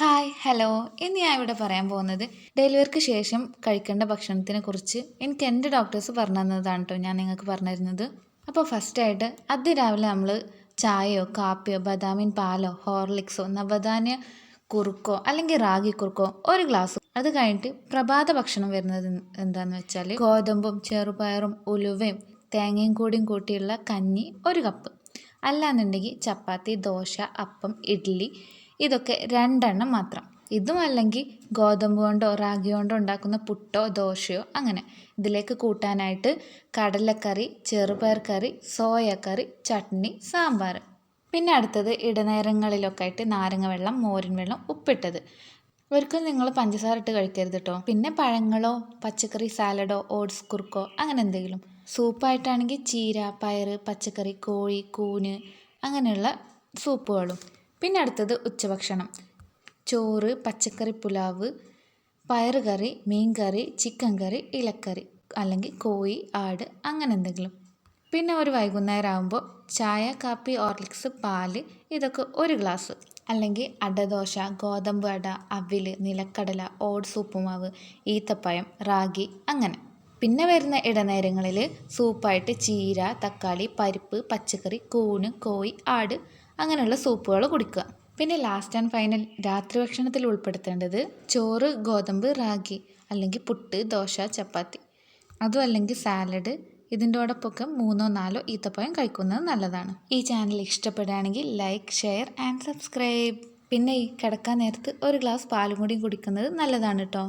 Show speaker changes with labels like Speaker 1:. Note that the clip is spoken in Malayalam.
Speaker 1: ഹായ് ഹലോ ഇന്ന് ഞാൻ ഇവിടെ പറയാൻ പോകുന്നത് ഡെലിവറിക്ക് ശേഷം കഴിക്കേണ്ട ഭക്ഷണത്തിനെ കുറിച്ച്. എനിക്ക് എന്റെ ഡോക്ടേഴ്സ് പറഞ്ഞു തന്നതാണ് കേട്ടോ ഞാൻ നിങ്ങൾക്ക് പറഞ്ഞു തരുന്നത്. അപ്പോൾ ഫസ്റ്റായിട്ട് അതിരാവിലെ നമ്മൾ ചായയോ കാപ്പിയോ ബദാമിൻ പാലോ ഹോർലിക്സോ നവധാന്യ കുറുക്കോ അല്ലെങ്കിൽ റാഗി കുറുക്കോ ഒരു ഗ്ലാസ് അത് കഴിഞ്ഞിട്ട് പ്രഭാത ഭക്ഷണം വരുന്നത് എന്താണെന്ന് വെച്ചാൽ ഗോതമ്പും ചെറുപയറും ഉലുവയും തേങ്ങയും കൂടിയും കൂട്ടിയുള്ള കഞ്ഞി ഒരു കപ്പ്. അല്ലാന്നുണ്ടെങ്കിൽ ചപ്പാത്തി ദോശ അപ്പം ഇഡ്ഡലി ഇതൊക്കെ രണ്ടെണ്ണം മാത്രം. ഇതും അല്ലെങ്കിൽ ഗോതമ്പ് കൊണ്ടോ റാഗി കൊണ്ടോ ഉണ്ടാക്കുന്ന പുട്ടോ ദോശയോ അങ്ങനെ ഇതിലേക്ക് കൂട്ടാനായിട്ട് കടലക്കറി ചെറുപയർ കറി സോയക്കറി ചട്നി സാമ്പാർ. പിന്നെ അടുത്തത് ഇടനേരങ്ങളിലൊക്കെ ആയിട്ട് നാരങ്ങ വെള്ളം മോരിൻ വെള്ളം ഉപ്പിട്ടത്. ഒരിക്കലും നിങ്ങൾ പഞ്ചസാര ഇട്ട് കഴിക്കരുത് കേട്ടോ പിന്നെ പഴങ്ങളോ പച്ചക്കറി സാലഡോ ഓട്സ് കുറുക്കോ അങ്ങനെ എന്തെങ്കിലും. സൂപ്പായിട്ടാണെങ്കിൽ ചീര പയർ പച്ചക്കറി കോഴി കൂന് അങ്ങനെയുള്ള സൂപ്പുകളും. പിന്നെ അടുത്തത് ഉച്ചഭക്ഷണം. ചോറ് പച്ചക്കറി പുലാവ് പയർ കറി മീൻ കറി ചിക്കൻ കറി ഇലക്കറി അല്ലെങ്കിൽ കോഴി ആട് അങ്ങനെ എന്തെങ്കിലും. പിന്നെ ഒരു വൈകുന്നേരം ആകുമ്പോൾ ചായ കാപ്പി ഓർലിക്സ് പാൽ ഇതൊക്കെ ഒരു ഗ്ലാസ്. അല്ലെങ്കിൽ അടദോശ ഗോതമ്പ് അട അവിൽ നിലക്കടല ഓട്സ് ഉപ്പുമാവ് ഈത്തപ്പഴം റാഗി അങ്ങനെ. പിന്നെ വരുന്ന ഇടനേരങ്ങളിൽ സൂപ്പായിട്ട് ചീര തക്കാളി പരിപ്പ് പച്ചക്കറി കൂണ് കോഴി ആട് അങ്ങനെയുള്ള സൂപ്പുകൾ കുടിക്കുക. പിന്നെ ലാസ്റ്റ് ആൻഡ് ഫൈനൽ രാത്രി ഭക്ഷണത്തിൽ ഉൾപ്പെടുത്തേണ്ടത് ചോറ് ഗോതമ്പ് റാഗി അല്ലെങ്കിൽ പുട്ട് ദോശ ചപ്പാത്തി. അതും അല്ലെങ്കിൽ സാലഡ് ഇതിന്റോടൊപ്പമൊക്കെ മൂന്നോ നാലോ ഈത്തപ്പഴം കഴിക്കുന്നത് നല്ലതാണ്. ഈ ചാനൽ ഇഷ്ടപ്പെടുകയാണെങ്കിൽ ലൈക്ക് ഷെയർ ആൻഡ് സബ്സ്ക്രൈബ് പിന്നെ ഈ കിടക്കാൻ നേരത്ത് ഒരു ഗ്ലാസ് പാലും കൂടി കുടിക്കുന്നത് നല്ലതാണ് കേട്ടോ